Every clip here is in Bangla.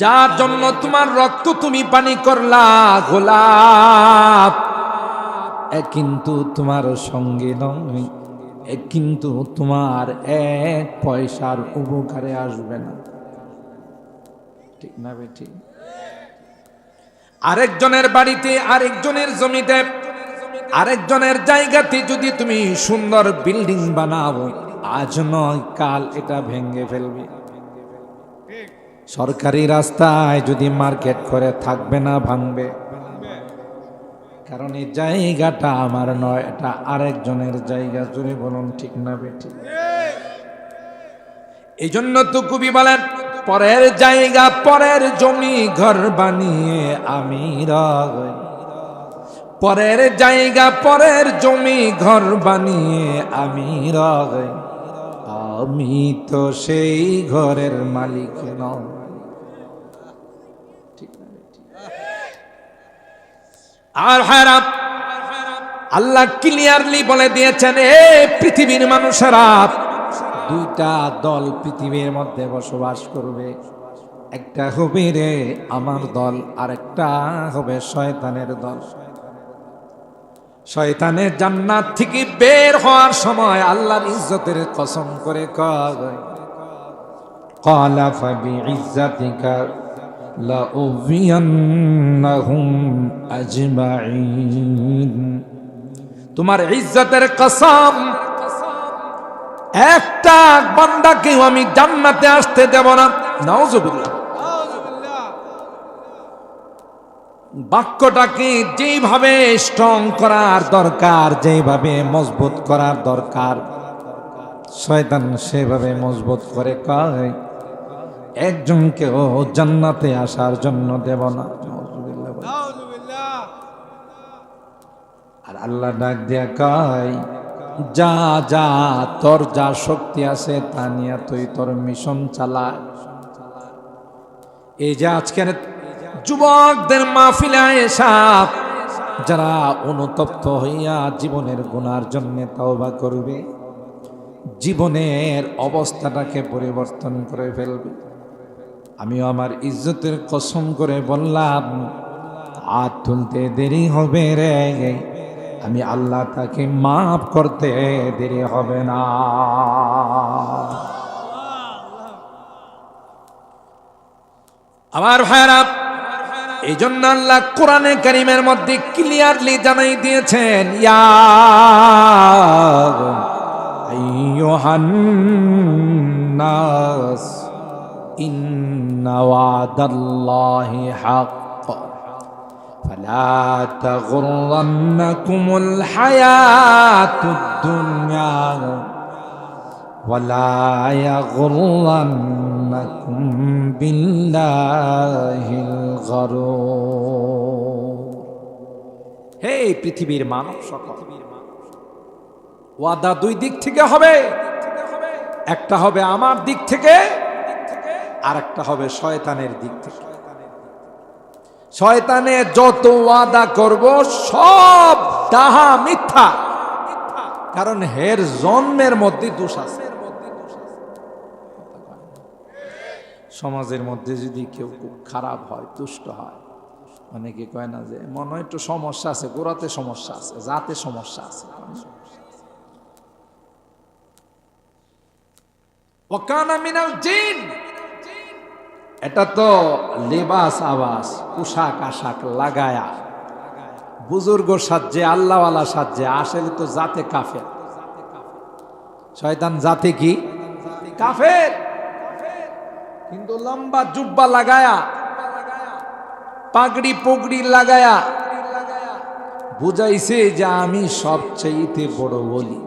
যার জন্য তোমার রক্ত তুমি পানি করলা, গোলাপ। কিন্তু তোমার সঙ্গে নয় কিন্তু তোমার এক পয়সার উপকারে আসবে না। ঠিক না বেটি? আরেকজনের বাড়িতে, আরেকজনের জমিতে, আরেকজনের জায়গাতে যদি তুমি সুন্দর বিল্ডিং বানাও, আজ নয়, কাল এটা ভেঙে ফেলবে। সরকারি রাস্তায় যদি মার্কেট করে থাকবে না, ভাঙবে। কারণ এই জায়গাটা আমার নয়, এটা আরেকজনের জায়গা। জুড়ে বলুন, ঠিক না বেটি এই জন্য তো কবি বলেন, পরের জায়গা, পরের জমি ঘর বানিয়ে আমি পরের জায়গা, পরের জমি ঘর বানিয়ে আমি আমি তো সেই ঘরের মালিক নয় ঠিক না বেটি? আর হারাপ আল্লাহ ক্লিয়ারলি বলে দিয়েছেন এ পৃথিবীর মানুষেরা দুইটা দল পৃথিবীর মধ্যে বসবাস করবে একটা হবে রে আমার দল আর একটা হবে শয়তানের দল শয়তানের জান্নাত থেকে বের হওয়ার সময় আল্লাহর ইজ্জতের কসম করে কয় قال فبعزتك لأغوينهم أجمعين তোমার ইজ্জতের কসম একটা বান্দাকেও আমি জান্নাতে আসতে দেব না নাউজুবিল্লাহ বাক্যটাকে যেভাবে স্ট্রং করার দরকার যেভাবে মজবুত করার দরকার শয়তান সেভাবে মজবুত করে কয় একজনকেও জান্নাতে আসার জন্য দেব না। আর আল্লাহ ডাক দিয়া কয়, যা যা, তোর যা শক্তি আছে তা নিয়ে তুই তোর মিশন চালা এই যে আজকের যুবকদের মাহফিলে এসা যারা অনুতপ্ত হইয়া জীবনের গুনার জন্য তওবা করবে, জীবনের অবস্থাটাকে পরিবর্তন করে ফেলবে আমিও আমার ইজ্জতের কসম করে বললাম, হাত তুলতে দেরি হবে রে। আমি আল্লাহ তাকে মাফ করতে দেরি হবে না। আমার ভাইরা এই জন্য আল্লাহ কোরআনে কারিমের মধ্যে ক্লিয়ারলি জানাই দিয়েছেন, ইয়া আইয়ুহান নাস ইন্না ওয়াদাল্লাহি হাক্ক فلا تغرنكم الحياة الدنيا ولا يغرنكم بالله الغرور হে পৃথিবীর মানব সকল ওয়াদা দুই দিক থেকে হবে একটা হবে আমার দিক থেকে আর একটা হবে শয়তানের দিক থেকে। শয়তানে যত ওয়াদা করব, সব ডাহা মিথ্যা। কারণ হের জন্মের মধ্যে দোষ আছে। সমাজের মধ্যে যদি কেউ খুব খারাপ হয়, দুষ্ট হয়, অনেকে কয় না যে, মনে হয় একটু সমস্যা আছে, গোড়াতে সমস্যা আছে, জাতে সমস্যা আছে। ওকানা মিনাল জিন। এটা তো লেবাস আবাস পোশাক আশাক লাগায়া। বুজুর্গ সাজে, আল্লাহওয়ালা সাজে, আসলে তো জাতে কাফের। শয়তান জাতে কি? কাফের। কিন্তু লম্বা জুব্বা লাগায়া, পাগড়ি পগড়ি লাগায়া, বুঝাইছে যে আমি সবচেয়েতে বড় বলি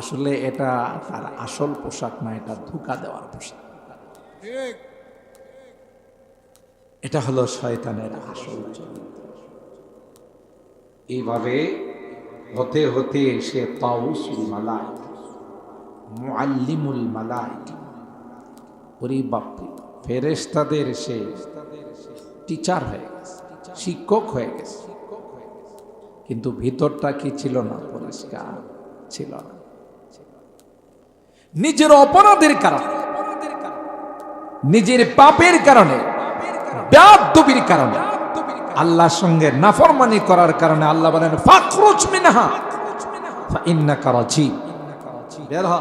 আসলে এটা তার আসল পোশাক না, এটা ধোকা দেওয়ার পোশাক। এটা হলো শয়তানের আসল চরিত্র। এইভাবে হতে হতে সে তাউসুল মালাই মুআল্লিমুল মালাই ওরে বাপরে, ফেরেশতাদের সে টিচার হয়ে গেছে, শিক্ষক হয়ে গেছে। কিন্তু ভিতরটা কি ছিল না? পরিষ্কার ছিল না। নিজের অপরাধের কারণে, নিজের পাপের কারণে ব্যাদবির কারণে। আল্লাহর সঙ্গে নাফরমানি করার কারণে আল্লাহ বলেন, ফাখরুজ মিনহা। ইন্নাকা রাজিব। বের হ।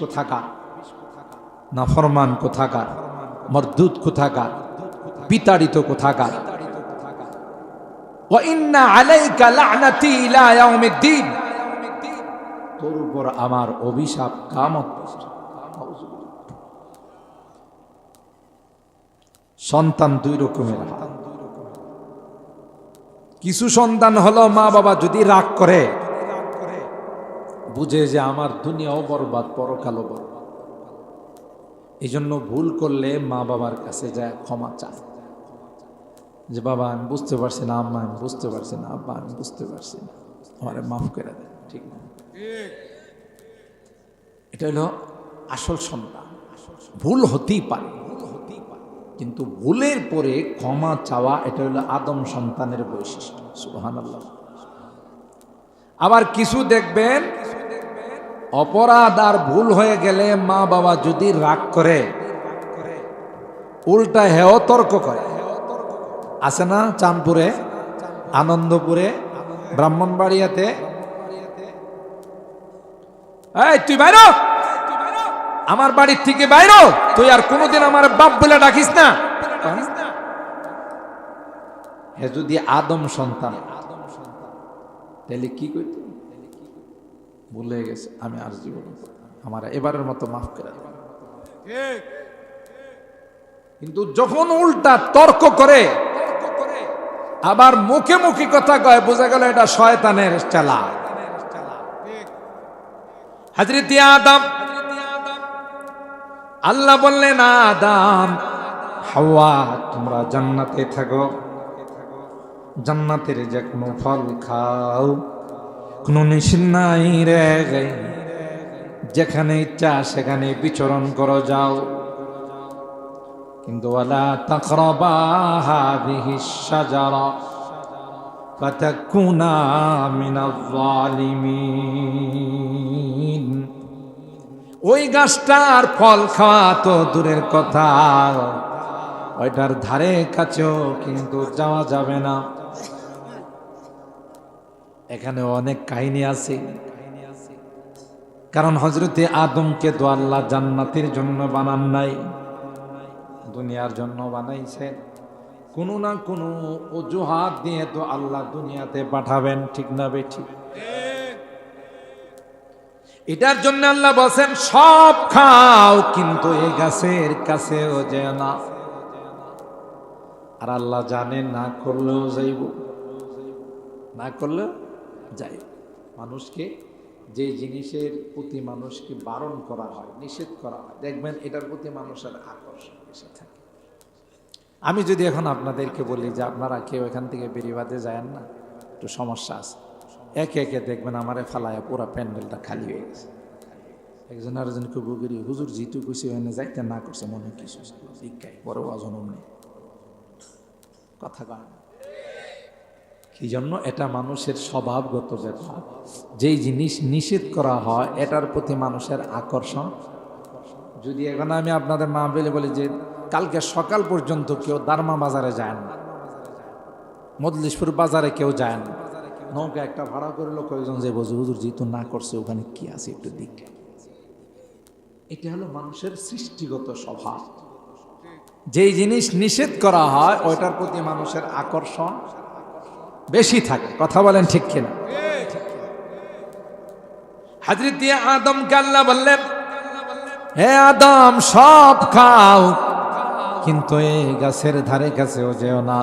কোথাকার নাফরমান কোথাকার, মরদুদ কোথাকার, বিতাড়িত কোথাকার। আলাইকা লা'নাতি ইলা ইয়াউমিদ্দিন। তোর উপর আমার অভিশাপ কামত সন্তান দুই রকমের। কিছু সন্তান হলো মা বাবা যদি রাগ করে, বুঝে যে আমার দুনিয়াও বরবাদ, পরকালও বরবাদ। এই জন্য ভুল করলে মা বাবার কাছে যায়, ক্ষমা চায়। যে বাবা, আমি বুঝতে পারছি না, আম্মা, আমি বুঝতে পারছি না, আব্বা, আমি বুঝতে পারছি না। আমার মাফ করে দেন, ঠিক না? এটা হলো আসল সন্তান। ভুল হতেই পারে। কিন্তু ভুলের পরে ক্ষমা চাওয়া, এটা হলো আদম সন্তানের বৈশিষ্ট্য। সুহান আবার কিছু দেখবেন, অপরাধ আর ভুল হয়ে গেলে মা বাবা যদি রাগ করে, উল্টা হেও তর্ক করে। আছে না চাঁদপুরে? আনন্দপুরে? ব্রাহ্মণবাড়িয়াতে? তুই বাইরো আমার বাড়ির থেকে বাইরো? তুই আর কোনোদিন আমার বাপ বলে ডাকিস না। হে যদি আদম সন্তান, তাহলে কি করত? ভুলে গেছে, আমি আর জীবন আমার এবারের মতো মাফ করে কিন্তু যখন উল্টা তর্ক করে, আবার মুখে মুখে কথা কয়, বোঝা গেল এটা শয়তানের চালা। হাজরত আদম আল্লাহ বললেন, আদাম, হাওয়া, তোমরা জান্নাতে থাকো। জান্নাতের যে কোনো ফল খাও। কোনো নিষেধ নাই রে। যেখানে ইচ্ছা সেখানে বিচরণ করো, যাও। কিন্তু ওয়ালা তাকরাবা হাদিহি শাজারা, ফাতাকুনা মিনাল জালিমিন। ওই গাছটার ফল খাওয়া তো দূরের কথা। ওইটার ধারে কাছেও কিন্তু যাওয়া যাবে না। এখানে অনেক কাহিনী আছে। কারণ হজরতে আদমকে তো আল্লাহ জান্নাতের জন্য বানান নাই, দুনিয়ার জন্য বানাইছেন কোনো না কোনো অজুহাত দিয়ে তো আল্লাহ দুনিয়াতে পাঠাবেন, ঠিক না বে ঠিক? এটার জন্য আল্লাহ বলছেন, সব খাও, কিন্তু এই গাছের কাছেও যে না। আর আল্লাহ জানে, না করলেও যাইব। না করলেও যাই মানুষকে, যে জিনিসের প্রতি মানুষকে বারণ করা হয়, নিষেধ করা হয়, দেখবেন এটার প্রতি মানুষের আকর্ষণ বেশি থাকে। আমি যদি এখন আপনাদেরকে বলি যে, আপনারা কেউ এখান থেকে বেরিবাদে যায় না, একটু সমস্যা আছে। একে একে দেখবেন আমারে ফালায় পুরা প্যান্ডেলটা খালি হয়ে গেছে। একজন আরেকজনকে বুগিরি হুজুর জিতু খুশি হয়ে যাইতে না করছে, মনে কিছু শিক্ষায়, বড় অজনম নেই কথা কয়। কি জন্য? এটা মানুষের স্বভাবগত ব্যাপার যেই জিনিস নিষেধ করা হয়, এটার প্রতি মানুষের আকর্ষণ। যদি এখন আমি আপনাদের মা বেলে বলি যে, কালকে সকাল পর্যন্ত কেউ দারমা বাজারে যায় না। মদলিশপুর বাজারে কেউ যায় না। নৌকা একটা ভাড়া করল কয়েকজন যে বলছে হুজুর যেহেতু না করছে, ওখানে কি আছে একটু দিক এটা হলো মানুষের সৃষ্টিগত স্বভাব। যেই জিনিস নিষেধ করা হয়, ওইটার প্রতি মানুষের আকর্ষণ বেশি থাকে। কথা বলেন ঠিক কিনা? হাজরত আদম আল্লাহ বললেন, হে আদম, সব খাও, কিন্তু এই গাছের ধারে কাছেও যেও না।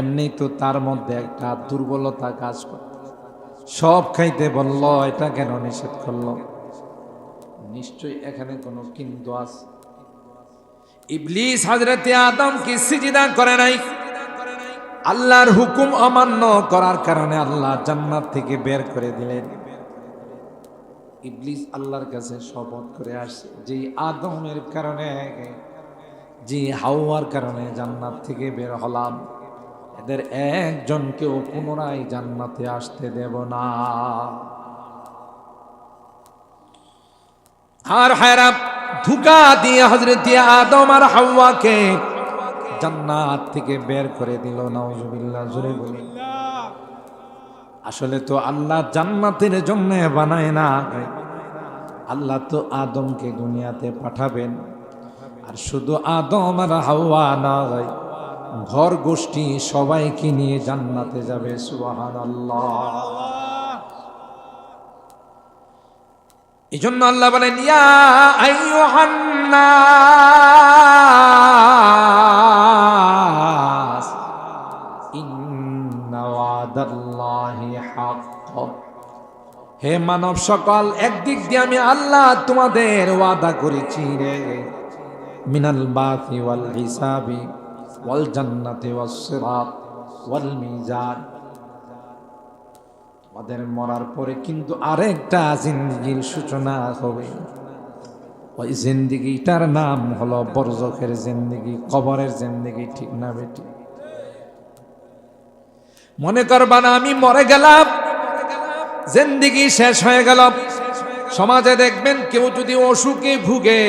এমনি তো তার মধ্যে একটা দুর্বলতা কাজ করে সব খাইতে বলল, এটা কেন নিষেধ করল? নিশ্চয়ই এখানে কোনো কিন্তু আছে। ইবলিস হাজরতে আদম কি সিজিদা করে নাই। আল্লাহর হুকুম অমান্য করার কারণে আল্লাহ জান্নাত থেকে বের করে দিলেন। ইবলিস আল্লাহর কাছে শপথ করে আসছে, যে আদমের কারণে, যে হাওয়ার কারণে জান্নাত থেকে বের হলাম। এদের একজনকেও পুনরায় জান্নাতে আসতে দেব না। আর হায়রা, ধুকা দিয়ে হজরত আদম আর হাওয়াকে জান্নাত থেকে বের করে দিল। নাউজুবিল্লাহ, জোরে বলি। আসলে তো আল্লাহ জান্নাতের জন্য বানায় না। আল্লাহ তো আদমকে দুনিয়াতে পাঠাবেন। আর শুধু আদম আর হাওয়া না। হয় ঘর গোষ্ঠী সবাইকে নিয়ে জান্নাতে যাবে সুবাহান এই জন্য আল্লাহ বলেন হে মানব সকল, একদিক দিয়ে আমি আল্লাহ তোমাদের ওয়াদা করেছি রে। মিনাল বাতি ওয়াল হিসাবি। ওয়াল আমাদের মরার পরে কিন্তু আরেকটা জিন্দিগির সূচনা হবে। ওই জিন্দিগিটার নাম হলো বরজখের জিন্দিগি, কবরের জিন্দিগি, ঠিক না বেটি? মনে করবা না, আমি মরে গেলাম। জিন্দিগি শেষ হয়ে গেল। সমাজে দেখবেন কেউ যদি অসুখে ভুগে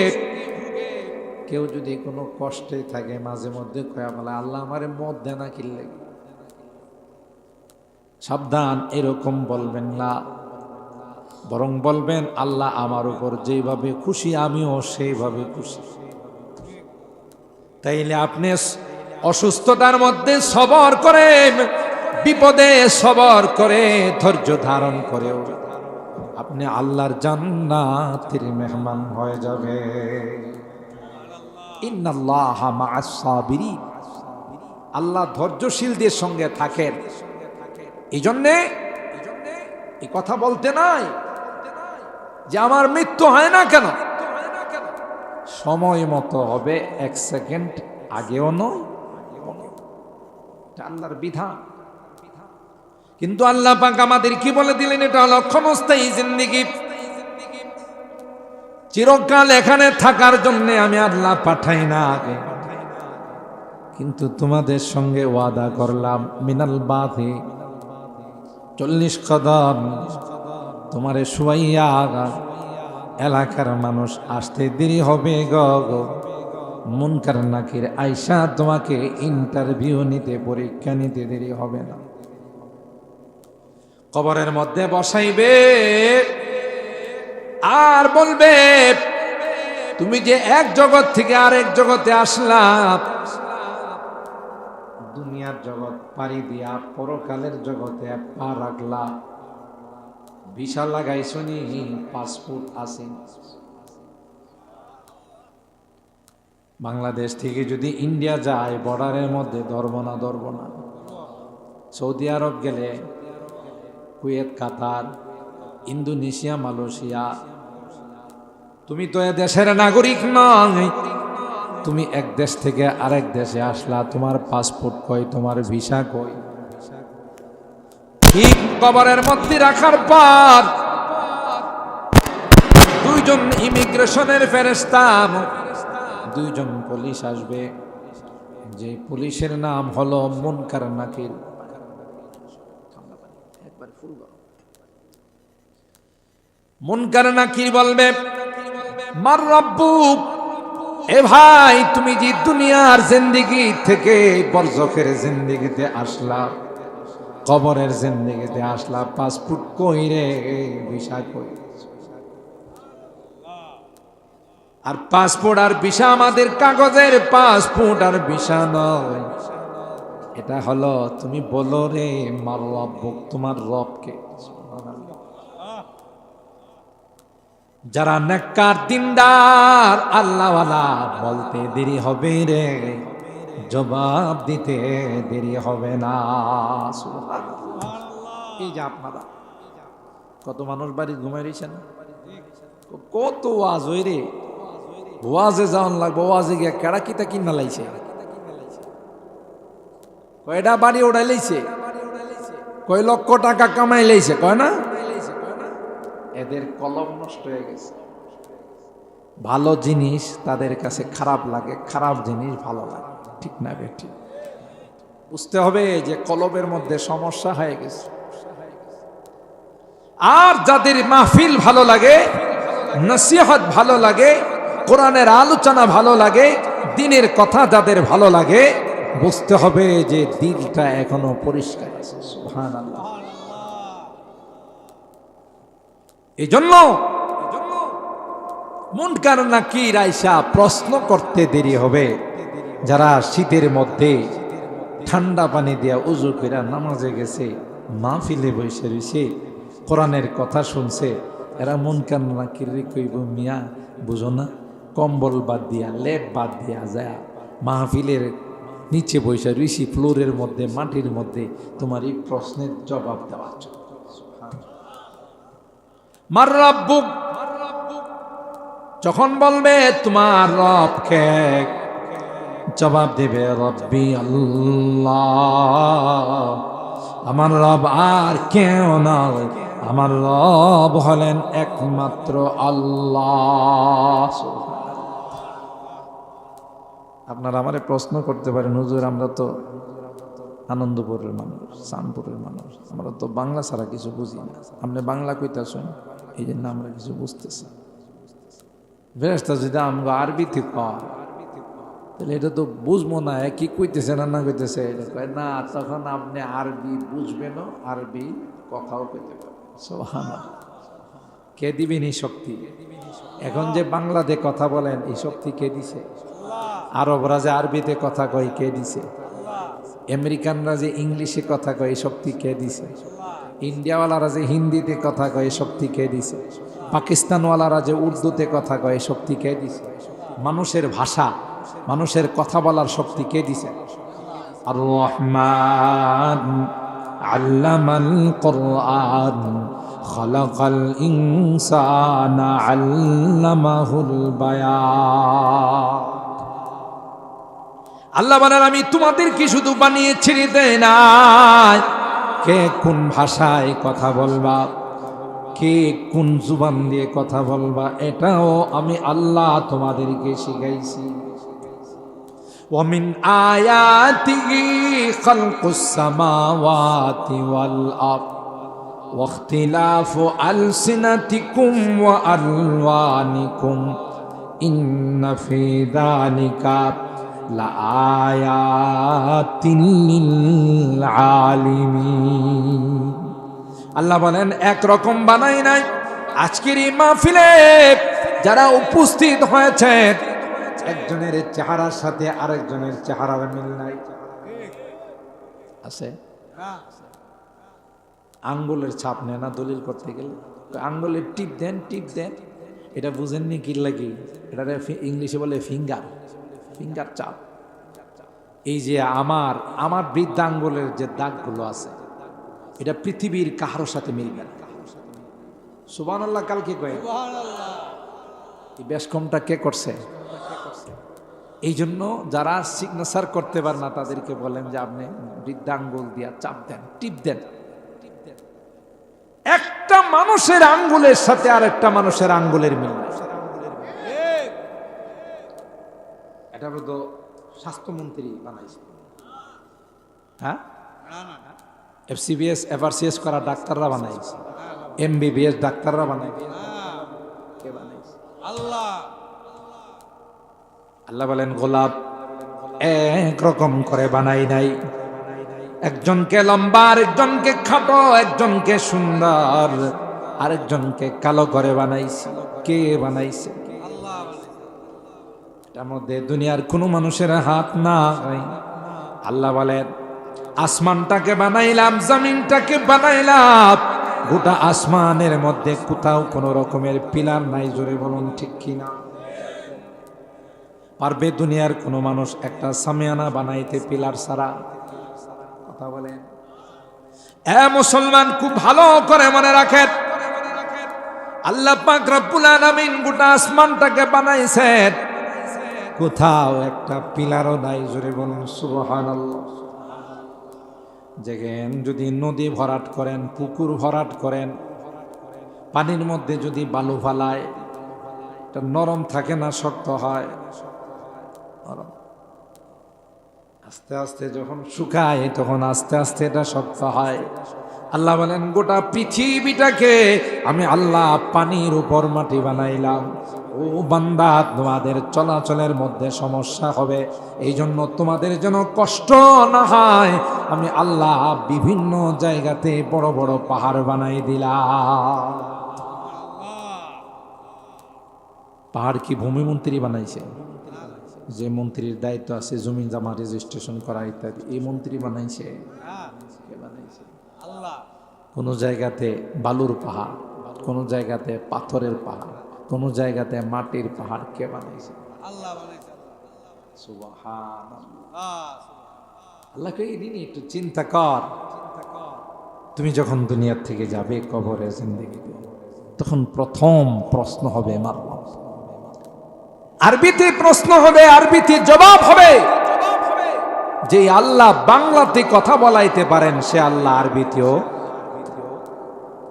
কেউ যদি কোনো কষ্টে থাকে, মাঝে মধ্যে কয়া বলে আল্লাহ আমারে মদ দেয় না কিনলে সাবধান, এরকম বলবেন না। বরং বলবেন, আল্লাহ আমার উপর যেভাবে খুশি, আমিও সেইভাবে খুশি। তাইলে আপনি অসুস্থতার মধ্যে সবর করে বিপদে সবর করে ধৈর্য ধারণ করেও। আপনি আল্লাহর জান্নাতের মেহমান হয়ে যাবে আল্লাহ ধৈর্যশীলদের সঙ্গে থাকেন। এই জন্যে এই কথা বলতে নাই যে আমার মৃত্যু হয় না কেন? সময় মতো হবে, এক সেকেন্ড আগেও নয় আল্লাহর বিধান। কিন্তু আল্লাহ পাক আমাদের কি বলে দিলেন? এটা হলো জিন্দিগি। চিরকাল এখানে থাকার জন্য আমি আল্লাহ পাঠাই না। কিন্তু তোমাদের সঙ্গে ওয়াদা করলাম, মিনাল বাধে চল্লিশ কদম, তোমারে এলাকার মানুষ আসতে দেরি হবে গ, গো। মুনকার নাকির আয়সা তোমাকে ইন্টারভিউ নিতে, পরীক্ষা নিতে দেরি হবে না। কবরের মধ্যে বসাইবে আর বলবে, তুমি যে এক জগৎ থেকে আরেক জগতে আসলা, দুনিয়ার জগৎ পাড়ি দিয়া পরকালের জগতে পা রাখলা। ভিসা শুনি পাসপোর্ট আছে। বাংলাদেশ থেকে যদি ইন্ডিয়া যায়, বর্ডারের মধ্যে ধরব না না। সৌদি আরব গেলে, কুয়েত, কাতার, ইন্দোনেশিয়া, মালয়েশিয়া তুমি তো এ দেশের নাগরিক নয়। তুমি এক দেশ থেকে আরেক দেশে আসলা, তোমার পাসপোর্ট কই, তোমার ভিসা কই? ঠিক কবরের মধ্যে রাখার পর দুইজন ইমিগ্রেশনের ফেরেস্তা দুইজন পুলিশ আসবে। যে পুলিশের নাম হলো মুনকার নাকির মুনকার নাকির বলবে মার রব্বু, এ ভাই, তুমি যে দুনিয়ার জিন্দিগি থেকে বরজখের জিন্দিগিতে আসলা, কবরের জিন্দিগিতে আসলা পাসপোর্ট কই রে ভিসা কই। আর পাসপোর্ট আর ভিসা আমাদের কাগজের পাসপোর্ট আর ভিসা নয়। এটা হলো, তুমি বলো রে মার রব তোমার রবকে। যারা নেককার দিনদার, আল্লাহওয়ালা বলতে দেরি হবে রে, জবাব দিতে দেরি হবে না। এই যে আপনারা, কত মানুষ বাড়ি ঘুমাই রয়েছেন কত ওয়াজ ওই রে। ওয়াজে যাওয়ান লাগবো, ওয়াজে গিয়া কেড়া কিতা কিনা লাইছে? কয়টা বাড়ি ওড়াই লাইছে? কয় লক্ষ টাকা কামাই লাইছে, কয় না? এদের কলম নষ্ট হয়ে গেছে। ভালো জিনিস তাদের কাছে খারাপ লাগে, খারাপ জিনিস ভালো লাগে। ঠিক না বেটি? বুঝতে হবে যে কলবের মধ্যে সমস্যা হয়ে গেছে। আর যাদের মাহফিল ভালো লাগে, নসিহত ভালো লাগে, কোরআনের আলোচনা ভালো লাগে, দিনের কথা যাদের ভালো লাগে, বুঝতে হবে যে দিলটা এখনও পরিষ্কার আছে। সুবহানাল্লাহ। এই জন্য মুনকার নাকির আইসা প্রশ্ন করতে দেরি হবে। যারা শীতের মধ্যে ঠান্ডা পানি দিয়া উজু করে নামাজে গেছে, মাহফিলে বসে রয়েছে কোরআনের কথা শুনছে, এরা মন মুনকার নাকির কইব, মিয়া, বুঝো না, কম্বল বাদ দিয়া, লেপ বাদ দিয়া যায়, মাহফিলের নিচে বসে রয়েছি ফ্লোরের মধ্যে, মাটির মধ্যে, তোমার এই প্রশ্নের জবাব দেওয়ার জন্য। মার রাব্বুক যখন বলবে, তোমার রব কে জবাব দেবে রব্বি আল্লাহ। আমার রব আর কেউ নয়, আমার রব হলেন একমাত্র আল্লাহ। আপনারা আমারে প্রশ্ন করতে পারেন, হুজুর, আমরা তো আনন্দপুরের মানুষ, সানপুরের মানুষ, আমরা তো বাংলা ছাড়া কিছু বুঝি না। আপনি বাংলা কইতাছেন? এই জন্য আমরা কিছু বুঝতেছি। ফেরেস্তা যদি আমগো আরবিতে কয় তাহলে এটা তো বুঝব না কি কইতেছে না না কইতেছে এটা কয় না তখন আপনি আরবি বুঝবেনও আরবি কথাও কইতে পারবেন। সোহানা কে দিবেন এই শক্তি? এখন যে বাংলাতে কথা বলেন এই শক্তি কে দিছে? আরবরা যে আরবিতে কথা কয় কে দিছে? আমেরিকানরা যে ইংলিশে কথা কয় এই শক্তি কে দিছে? ইন্ডিয়াওয়ালারা যে হিন্দিতে কথা কয় শক্তি কে দিছে। পাকিস্তানওয়ালারা যে উর্দুতে কথা কয় শক্তি কে দিছে। মানুষের ভাষা, মানুষের কথা বলার শক্তি কে দিছে। আর আল্লামাহুল আল্লাহ আমি তোমাদেরকে শুধু বানিয়ে ছেড়ে দেয় নাই কে কোন ভাষায় কথা বলবা কে কোন জুবান দিয়ে কথা বলবা এটাও আমি আল্লাহ তোমাদেরকে শিখাইছি ومن آياته خلق السماوات والأرض واختلاف ألسنتكم وألوانكم إن في ذلك لآيات للعالمين আল্লাহ বলেন, একরকম বানাই নাই। আজকের এই মাহফিলে যারা উপস্থিত হয়েছে, একজনের চেহারার সাথে আরেকজনের চেহারার মিল নাই। আছে? আঙ্গুলের ছাপ নেয় না দলিল করতে গেলে। আঙ্গুলের টিপ দেন টিপ দেন। এটা বুঝেননি কি লাগে? এটা ইংলিশে বলে ফিঙ্গার। ফিঙ্গার চাপ এই যে আমার আমার বৃদ্ধাঙ্গুলের যে দাগগুলো আছে এটা পৃথিবীর কাহারোর সাথে মিলবে না। সুবান আল্লাহ কালকে কয়ে? এই বেশ কমটা কে করছে? এই জন্য যারা সিগনেচার করতে পারে না তাদেরকে বলেন যে আপনি বৃদ্ধাঙ্গুল দিয়া চাপ দেন টিপ দেন। একটা মানুষের আঙ্গুলের সাথে আর একটা মানুষের আঙ্গুলের মিল নাই। এটা তো স্বাস্থ্যমন্ত্রী বানাইছে। হ্যাঁ? এফসিবিএস এফআরসিএস করা ডাক্তাররা বানাইছে। এমবিবিএস ডাক্তাররা বানাইছে। কে বানাইছে? আল্লাহ। আল্লাহ বলেন গোলাপ এক রকম করে বানাই নাই। একজনকে লম্বা আরেকজনকে খাটো একজনকে সুন্দর আরেকজনকে কালো করে বানাইছি। কে বানাইছে? এটার মধ্যে দুনিয়ার কোনো মানুষের হাত না আল্লাহ বলেন, আসমানটাকে বানাইলাম, জমিনটাকে বানাইলাম। গোটা আসমানের মধ্যে কোথাও কোনো রকমের পিলার নাই, জোরে বলুন ঠিক কিনা? পারবে দুনিয়ার কোনো মানুষ একটা সামিয়ানা বানাইতে পিলার সারা কথা বলেন। এ মুসলমান, খুব ভালো করে মনে রাখেন। আল্লাহ পাক রব্বুল আলামিন গোটা আসমানটাকে বানাইছেন। কোথাও একটা পিলারও নাই, জোরে বলুন সুবহান দেখেন, যদি নদী ভরাট করেন, পুকুর ভরাট করেন, পানির মধ্যে যদি বালু ফালায়, এটা নরম থাকে না, শক্ত হয়? নরম। আস্তে আস্তে যখন শুকায়, তখন আস্তে আস্তে এটা শক্ত হয়। আল্লাহ বলেন, গোটা পৃথিবীটাকে আমি আল্লাহ পানির উপর মাটি বানাইলাম। ও বান্দা, তোমাদের চলাচলের মধ্যে সমস্যা হবে। এই জন্য তোমাদের যেন কষ্ট না হয়, আমি আল্লাহ বিভিন্ন জায়গাতে বড় বড় পাহাড় বানাই দিলাম। পাহাড় কি ভূমিমন্ত্রী বানাইছে? যে মন্ত্রীর দায়িত্ব আছে জমি জমা রেজিস্ট্রেশন করা ইত্যাদি, এই মন্ত্রী বানাইছে। কোনো জায়গাতে বালুর পাহাড় কোনো জায়গাতে পাথরের পাহাড় কোনো জায়গাতে মাটির পাহাড় কে বানাইছে? আল্লাহ বানাইছে আল্লাহকে এই একটু চিন্তা কর। তুমি যখন দুনিয়ার থেকে যাবে কবরে জিন্দগিতে তখন প্রথম প্রশ্ন হবে মার আরবিতে প্রশ্ন হবে আরবিতে জবাব হবে। যে আল্লাহ বাংলাতে কথা বলাইতে পারেন, সে আল্লাহ আরবিতেও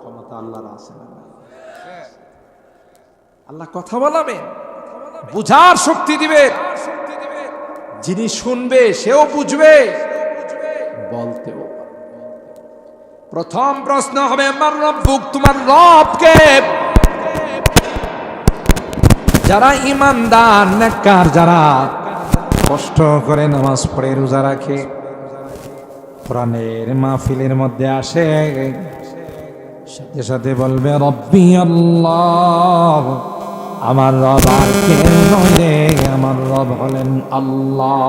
ক্ষমতা আল্লাহর আছে আল্লাহ কথা বলাবেন বুঝার শক্তি দিবে, যিনি শুনবে সেও বুঝবে, বলতেও প্রথম প্রশ্ন হবে, আমার রব্বুক তোমার রবকে যারা ইমানদার, নেককার, যারা কষ্ট করে নামাজ পড়ে, রোজা রাখে। কোরআনের মাহফিলের মধ্যে আসে। সাথে সাথে বলবে, রব্বি আল্লাহ, আমার রব আর কে নয়, আমার রব হলেন আল্লাহ।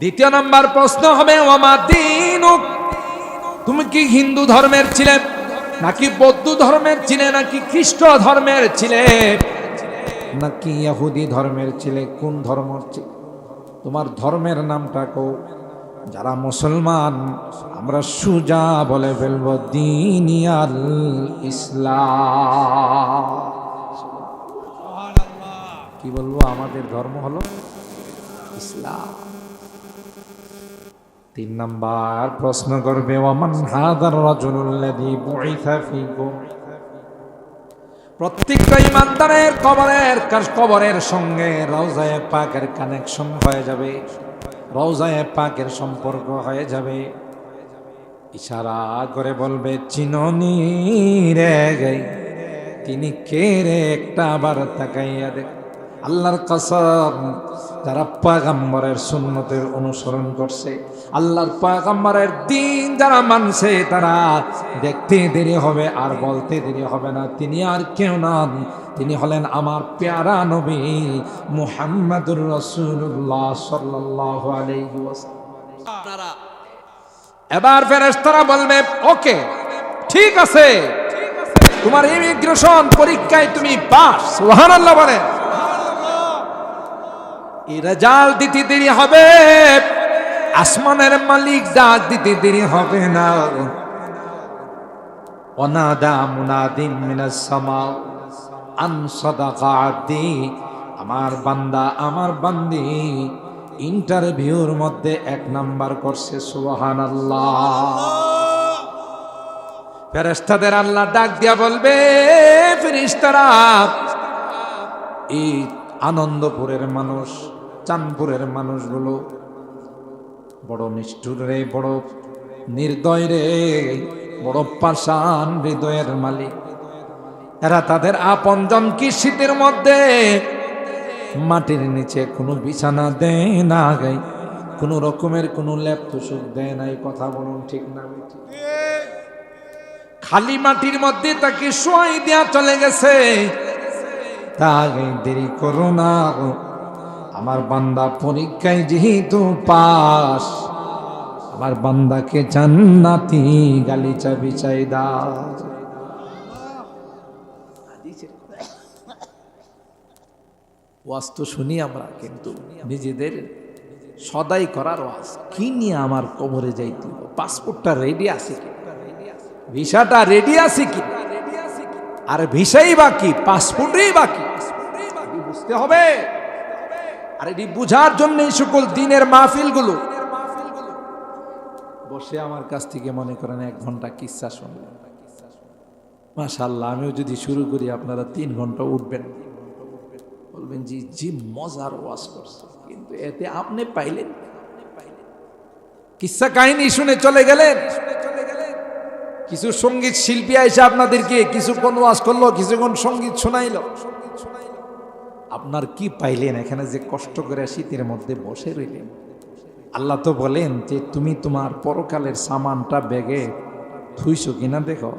দ্বিতীয় নাম্বার প্রশ্ন হবে আমার দিন তুমি কি হিন্দু ধর্মের ছিলে, নাকি বৌদ্ধ ধর্মের ছিলে, নাকি খ্রিস্ট ধর্মের ছিলে? নাকি ইহুদি ধর্মের ছেলে? কোন ধর্ম তোমার ধর্মের নামটা কো যারা মুসলমান, আমরা সুজা বলে ফেলব, দিনিয়াল ইসলাম। কি বলব, আমাদের ধর্ম হলো ইসলাম। তিন নাম্বার প্রশ্ন করবে ওমান হাদার রাজুলুল্লাযী বুইসা ফীকুম। প্রত্যেকটা ইমানদারের কবরের কবরের সঙ্গে রওজায়ে পাকের কানেকশন হয়ে যাবে। রওজায়ে পাকের সম্পর্ক হয়ে যাবে। ইশারা করে বলবে চিননি রে গাই তিনি কে রে? একটা আবার তাকাইয়া দেখ আল্লাহর কসম যারা পাগাম্বরের সুন্নতের অনুসরণ করছে আল্লাহর পাগাম্বরের দিন যারা মানছে তারা দেখতে দেরি হবে আর বলতে দেরি হবে না। তিনি আর কেউ নন। তিনি হলেন আমার প্যারা নবী মুহাম্মাদুর রসুল্লাহ আপনারা এবার ফেরেশতারা বলবে ওকে ঠিক আছে। তোমার ইমিগ্রেশন পরীক্ষায় তুমি পাস। সুবহানাল্লাহ বলে এই রেজাল্ট দিতে দেরি হবে? আসমানের মালিক ডাক দিতে দেরি হবে না। অনাদা মুনাদিন মিনাস সামা। আন সাদাকা আব্দি। আমার বান্দা, আমার বান্দি। ইন্টারভিউর মধ্যে এক নাম্বার করছে, সুবহানাল্লাহ। ফেরেস্তাদের আল্লাহ ডাক দিয়া বলবে ফেরিস্তারা এই আনন্দপুরের মানুষ চাঁদপুরের মানুষগুলো। বড় নিষ্ঠুর রে, বড় নির্দয় রে, বড় পাষাণ হৃদয়ের মালিক। এরা তাদের আপনজন কি শীতের মধ্যে। মাটির নিচে কোনো বিছানা দেয় না গাই। কোনো রকমের কোনো ল্যাপ তুষক দেয় নাই কথা বলুন ঠিক না খালি মাটির মধ্যে তাকে শোয়াই দেয়া চলে গেছে। তাকে দেরি করো না আমার বান্দা পরীক্ষায় যেহেতু পাস আমার বান্দাকে জান্নাতি গালিচা বিছাই দাও। ওয়াজ তো শুনি আমরা, কিন্তু নিজেদের সদাই করার ওয়াজ, কি নিয়ে আমার কবরে যাইতে পাসপোর্টটা রেডি আছে কি? ভিসাটা রেডি আছে কি? আর ভিসাই বাকি, পাসপোর্টই বাকি। বুঝতে হবে। আর এটি বুঝার জন্য এই সকল দিনের মাহফিলগুলো। বসে আমার কাছ থেকে মনে করেন এক ঘণ্টা কিচ্ছা শুনলেন। মাশাল্লাহ আমিও যদি শুরু করি, আপনারা তিন ঘণ্টা উঠবেন। বলবেন, জি জি, মজার ওয়াজ করছে। কিন্তু এতে আপনি পাইলেন কিসা কাহিনী শুনে চলে গেলেন? কিছু সংগীত শিল্পী আইসে আপনাদেরকে কিছুক্ষণ ওয়াজ করল, কিছুক্ষণ সংগীত শোনাইলো। আপনার কি পাইলেন? এখানে যে কষ্ট করে শীতের মধ্যে বসে রইলেন। আল্লাহ তো বলেন যে, তুমি তোমার পরকালের সামানটা ব্যাগে থুইছো কিনা দেখো।